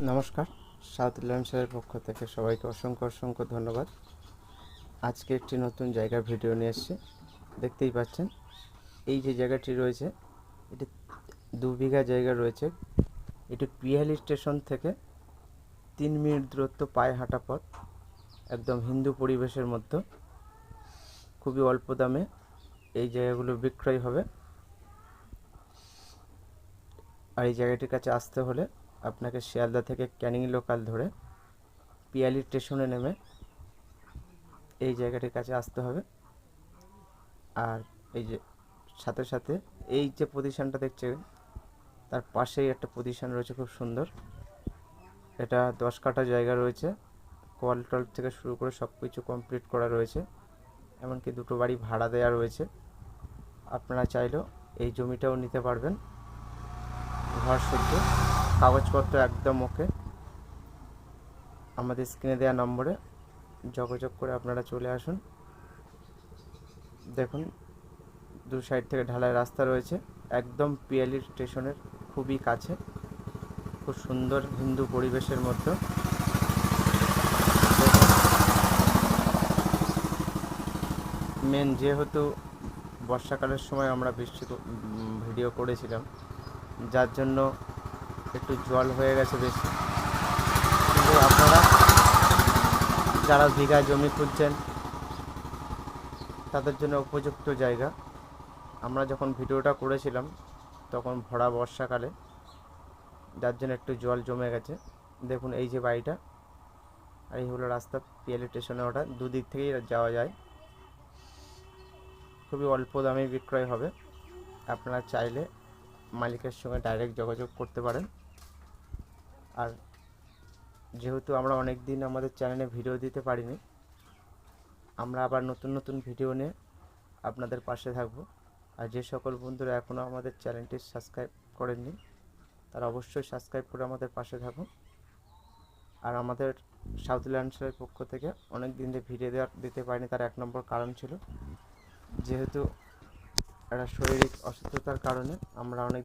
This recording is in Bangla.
নমস্কার, সাউথ ল্যান্ডসের পক্ষ থেকে সবাইকে অসংখ্য অসংখ্য ধন্যবাদ। আজকে একটি নতুন জায়গার ভিডিও নিয়ে এসেছি, দেখতেই পাচ্ছেন। এই যে জায়গাটি রয়েছে, এটি দু বিঘা জায়গা রয়েছে। এটি পিয়ালি স্টেশন থেকে তিন মিনিট দূরত্ব পায়ে হাঁটা পথ, একদম হিন্দু পরিবেশের মধ্যে। খুবই অল্প দামে এই জায়গাগুলো বিক্রয় হবে। আর এই জায়গাটির কাছে আসতে হলে আপনাকে শিয়ালদা থেকে ক্যানিং লোকাল ধরে পিয়ালি স্টেশনে নেমে এই জায়গাটির কাছে আসতে হবে। আর এই যে সাথে সাথে এই যে পজিশনটা দেখছে, তার পাশেই একটা পজিশন রয়েছে খুব সুন্দর। এটা দশ কাঠা জায়গা রয়েছে। কল টল থেকে শুরু করে সব কিছু কমপ্লিট করা রয়েছে। এমনকি দুটো বাড়ি ভাড়া দেওয়া রয়েছে। আপনারা চাইলেও এই জমিটাও নিতে পারবেন। ঘর শুদ্ধ। কাগজপত্র একদম ওকে। আমাদের স্ক্রিনে দেওয়া নম্বরে যোগাযোগ করে আপনারা চলে আসুন। দেখুন, দু সাইড থেকে ঢালাই রাস্তা রয়েছে। একদম পিয়ালি স্টেশনের খুবই কাছে। খুব সুন্দর হিন্দু পরিবেশের মধ্যে। মেন যেহেতু বর্ষাকালের সময় আমরা বৃষ্টি ভিডিও করেছিলাম, যার জন্য একটু জল হয়ে গেছে বেশি। কিন্তু আপনারা যারা বিঘা জমি খুঁজছেন, তাদের জন্য উপযুক্ত জায়গা। আমরা যখন ভিডিওটা করেছিলাম, তখন ভরা বর্ষাকালে, যার জন্য একটু জল জমে গেছে। দেখুন, এই যে বাড়িটা, আর এই হলো রাস্তা পিএলই স্টেশনে ওটা। দুদিক থেকেই যাওয়া যায়। খুবই অল্প দামে বিক্রয় হবে। আপনারা চাইলে মালিকের সঙ্গে ডাইরেক্ট যোগাযোগ করতে পারেন। আর যেহেতু আমরা অনেক দিন আমাদের চ্যানেলে ভিডিও দিতে পারিনি, আমরা আবার নতুন নতুন ভিডিও নিয়ে আপনাদের পাশে থাকব। আর যে সকল বন্ধুরা এখনও আমাদের চ্যানেলটি সাবস্ক্রাইব করেননি, তারা অবশ্যই সাবস্ক্রাইব করে আমাদের পাশে থাকুন। আর আমাদের সাউথ ল্যান্ডসের পক্ষ থেকে অনেক দিন ধরে ভিডিও দেওয়ার দিতে পারিনি, তার এক নম্বর কারণ ছিল, যেহেতু একটা শারীরিক অসুস্থতার কারণে আমরা অনেক